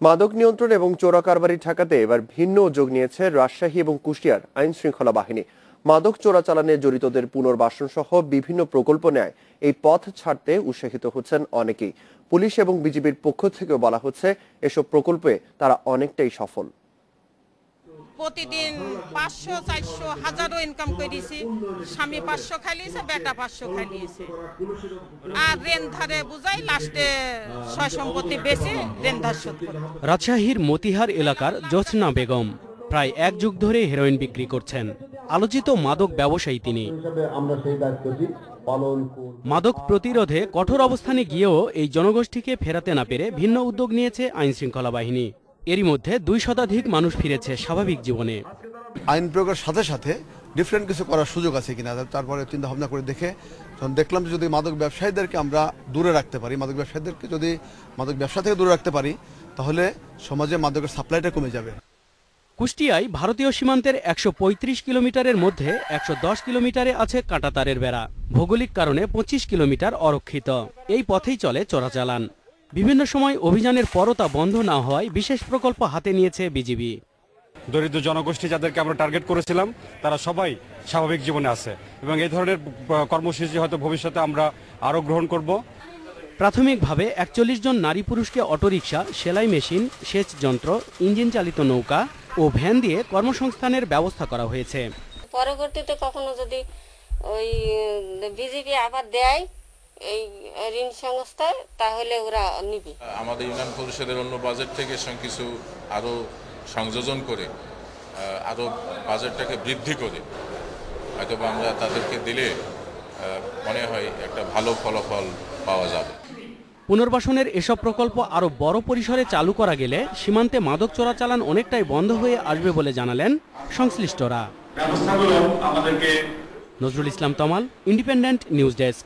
মাদক নিয়ন্ত্রণ এবং চোরা কারবারি ঠেকাতে এবার ভিন্ন উদ্যোগ নিয়েছে রাজশাহী এবং কুষ্টিয়ার আইন শৃঙ্খলা বাহিনী। মাদক চোরাচালানে জড়িতদের পুনর্বাসন সহ বিভিন্ন প্রকল্প নেয়। এই পথ ছাড়তে উৎসাহিত হচ্ছেন অনেকেই। পুলিশ এবং বিজিবির পক্ষ থেকেও বলা হচ্ছে, এসব প্রকল্পে তারা অনেকটাই সফল। প্রতিদিন পাঁচশো, চারশো, হাজারও ইনকাম করেছি স্বামী পাঁচশো খাইলিয়েছে, বেটা পাঁচশো খাইলিয়েছে। আর রেন ধারে বুঝাই লাস্টে সয় সম্পত্তি বেশি রেন ধার শোধ রাজশাহীর মতিহার এলাকার জোছনা বেগম প্রায় এক যুগ ধরে হেরোইন বিক্রি করছেন। আলোচিত মাদক ব্যবসায়ী তিনি। মাদক প্রতিরোধে কঠোর অবস্থানে গিয়েও এই জনগোষ্ঠীকে ফেরাতে না পেরে ভিন্ন উদ্যোগ নিয়েছে আইনশৃঙ্খলা বাহিনী। এরই মধ্যে দুই শতাধিক মানুষ ফিরেছে স্বাভাবিক জীবনে। আইন প্রয়োগের সাথে সাথে ডিফারেন্ট কিছু করার সুযোগ আছে কিনা তারপরে চিন্তা ভাবনা করে দেখে তখন দেখলাম যে যদি মাদক ব্যবসায়ীদেরকে আমরা দূরে রাখতে পারি মাদক ব্যবসায়ীদেরকে যদি মাদক ব্যবসা থেকে দূরে রাখতে পারি তাহলে সমাজে মাদকের সাপ্লাইটা কমে যাবে। কুষ্টিয়ায় ভারতীয় সীমান্তের একশো পঁয়ত্রিশ কিলোমিটারের মধ্যে একশো দশ কিলোমিটারে আছে কাঁটাতারের বেড়া। ভৌগোলিক কারণে পঁচিশ কিলোমিটার অরক্ষিত। এই পথেই চলে চোরাচালান। বিভিন্ন সময় অভিযানের পরও তা বন্ধ না হওয়ায় বিশেষ প্রকল্প হাতে নিয়েছে বিজিবি। দরিদ্র জনগোষ্ঠী যাদেরকে আমরা টার্গেট করেছিলাম তারা সবাই স্বাভাবিক জীবনে আছে এবং এই ধরনের কর্মসূচি হয়তো ভবিষ্যতে আমরা আরও গ্রহণ করব। প্রাথমিকভাবে একচল্লিশ জন নারী পুরুষকে অটোরিকশা সেলাই মেশিন সেচ যন্ত্র ইঞ্জিন চালিত নৌকা ও ভ্যান দিয়ে কর্মসংস্থানের ব্যবস্থা করা হয়েছে। পরবর্তীতে কখনো যদি ওই বিজেপি আবার দেয় এই ঋণ সংস্থায় তাহলে ওরা নিবে। আমাদের ইউনিয়ন পরিষদের অন্য বাজেট থেকে কিছু আরও সংযোজন করে আরও বাজেটটাকে বৃদ্ধি করে। হয়তো আমরা তাদেরকে দিলে মনে হয় একটা ভালো ফলাফল পাওয়া যাবে। পুনর্বাসনের এসব প্রকল্প আরও বড় পরিসরে চালু করা গেলে সীমান্তে মাদক চোরাচালান অনেকটাই বন্ধ হয়ে আসবে বলে জানালেন সংশ্লিষ্টরা। Nazrul Islam Tamal independent news desk